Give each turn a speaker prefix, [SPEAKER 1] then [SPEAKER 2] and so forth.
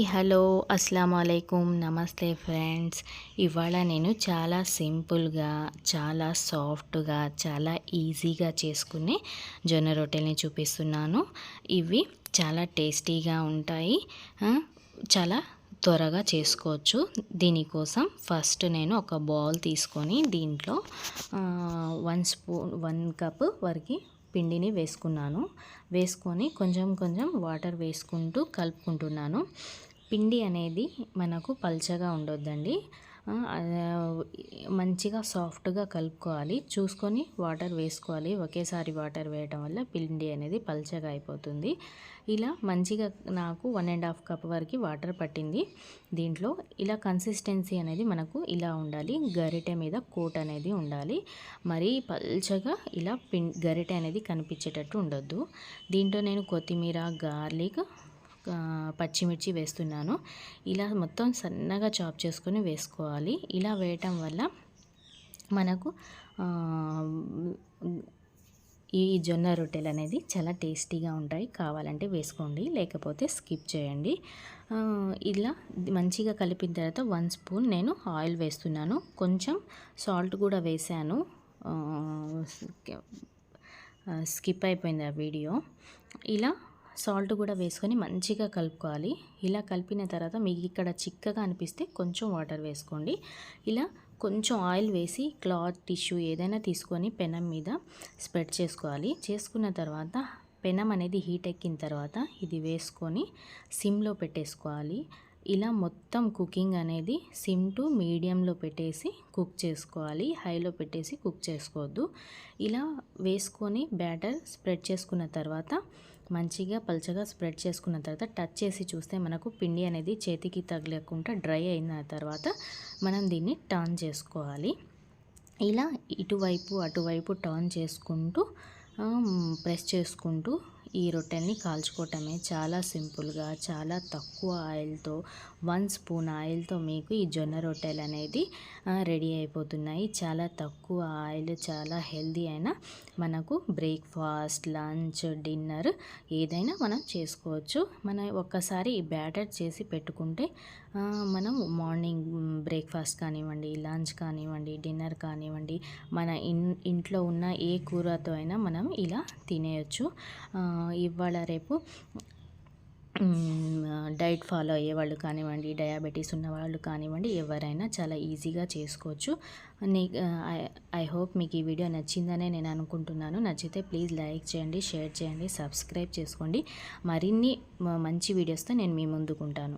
[SPEAKER 1] Hello అస్సలం అయికుం నమస్తే friends. ఇవాళ నేను చాలా సింపుల్గా చాలా సాఫ్ట్గా చాలా ఈజీగా చేసుకునే జొన్న రొట్టెల్ని చూపిస్తున్నాను. ఇవి చాలా టేస్టీగా ఉంటాయి. చాలా త్వరగా చేసుకోవచ్చు. దీనికోసం ఫస్ట్ నేను ఒక బౌల్ తీసుకొని దీంట్లో వన్ స్పూన్ వన్ కప్ వరకు పిండిని వేసుకున్నాను. వేసుకొని కొంచెం కొంచెం వాటర్ వేసుకుంటూ కలుపుకుంటున్నాను. పిండి అనేది మనకు పల్చగా ఉండొద్దండి. మంచిగా సాఫ్ట్గా కలుపుకోవాలి. చూసుకొని వాటర్ వేసుకోవాలి. ఒకేసారి వాటర్ వేయడం వల్ల పిండి అనేది పల్చగా అయిపోతుంది. ఇలా మంచిగా నాకు వన్ అండ్ హాఫ్ కప్ వరకు వాటర్ పట్టింది. దీంట్లో ఇలా కన్సిస్టెన్సీ అనేది మనకు ఇలా ఉండాలి. గరిటె మీద కోట్ అనేది ఉండాలి. మరీ పల్చగా ఇలా పిం గరిటె అనేది కనిపించేటట్టు ఉండొద్దు. దీంట్లో నేను కొత్తిమీర గార్లిక్ పచ్చిమిర్చి వేస్తున్నాను. ఇలా మొత్తం సన్నగా చాప్ చేసుకొని వేసుకోవాలి. ఇలా వేయటం వల్ల మనకు ఈ జొన్న రొట్టెలు అనేది చాలా టేస్టీగా ఉంటాయి. కావాలంటే వేసుకోండి లేకపోతే స్కిప్ చేయండి. ఇలా మంచిగా కలిపిన తర్వాత వన్ స్పూన్ నేను ఆయిల్ వేస్తున్నాను. కొంచెం సాల్ట్ కూడా వేసాను. స్కిప్ అయిపోయింది ఆ వీడియో. ఇలా సాల్ట్ కూడా వేసుకొని మంచిగా కలుపుకోవాలి. ఇలా కలిపిన తర్వాత మీకు ఇక్కడ చిక్కగా అనిపిస్తే కొంచెం వాటర్ వేసుకోండి. ఇలా కొంచెం ఆయిల్ వేసి క్లాత్ టిష్యూ ఏదైనా తీసుకొని పెనం మీద స్ప్రెడ్ చేసుకోవాలి. చేసుకున్న తర్వాత పెనం అనేది హీట్ ఎక్కిన తర్వాత ఇది వేసుకొని సిమ్లో పెట్టేసుకోవాలి. ఇలా మొత్తం కుకింగ్ అనేది సిమ్ టు మీడియంలో పెట్టేసి కుక్ చేసుకోవాలి. హైలో పెట్టేసి కుక్ చేసుకోవద్దు. ఇలా వేసుకొని బ్యాటర్ స్ప్రెడ్ చేసుకున్న తర్వాత మంచిగా పల్చగా స్ప్రెడ్ చేసుకున్న తర్వాత టచ్ చేసి చూస్తే మనకు పిండి అనేది చేతికి తగలకుండా డ్రై అయిన తర్వాత మనం దీన్ని టర్న్ చేసుకోవాలి. ఇలా ఇటువైపు అటువైపు టర్న్ చేసుకుంటూ ప్రెస్ చేసుకుంటూ ఈ రొట్టెల్ని కాల్చుకోవటమే చాలా సింపుల్గా చాలా తక్కువ ఆయిల్తో వన్ స్పూన్ ఆయిల్తో మీకు ఈ జొన్న రొట్టెలు అనేది రెడీ అయిపోతున్నాయి. చాలా తక్కువ ఆయిల్ చాలా హెల్దీ అయిన మనకు బ్రేక్ఫాస్ట్ లంచ్ డిన్నర్ ఏదైనా మనం చేసుకోవచ్చు. మన ఒక్కసారి ఈ బ్యాటర్ చేసి పెట్టుకుంటే మనం మార్నింగ్ బ్రేక్ఫాస్ట్ కానివ్వండి లంచ్ కానివ్వండి డిన్నర్ కానివ్వండి మన ఇన్ ఇంట్లో ఉన్న ఏ కూరతో అయినా మనం ఇలా తినేయచ్చు. ఇవాళ రేపు డైట్ ఫాలో అయ్యే వాళ్ళు కానివ్వండి డయాబెటీస్ ఉన్న వాళ్ళు కానివ్వండి ఎవరైనా చాలా ఈజీగా చేసుకోవచ్చు. నీ ఐ హోప్ మీకు ఈ వీడియో నచ్చిందనే నేను అనుకుంటున్నాను. నచ్చితే ప్లీజ్ లైక్ చేయండి షేర్ చేయండి సబ్స్క్రైబ్ చేసుకోండి. మరిన్ని మంచి వీడియోస్తో నేను మీ ముందుకుంటాను.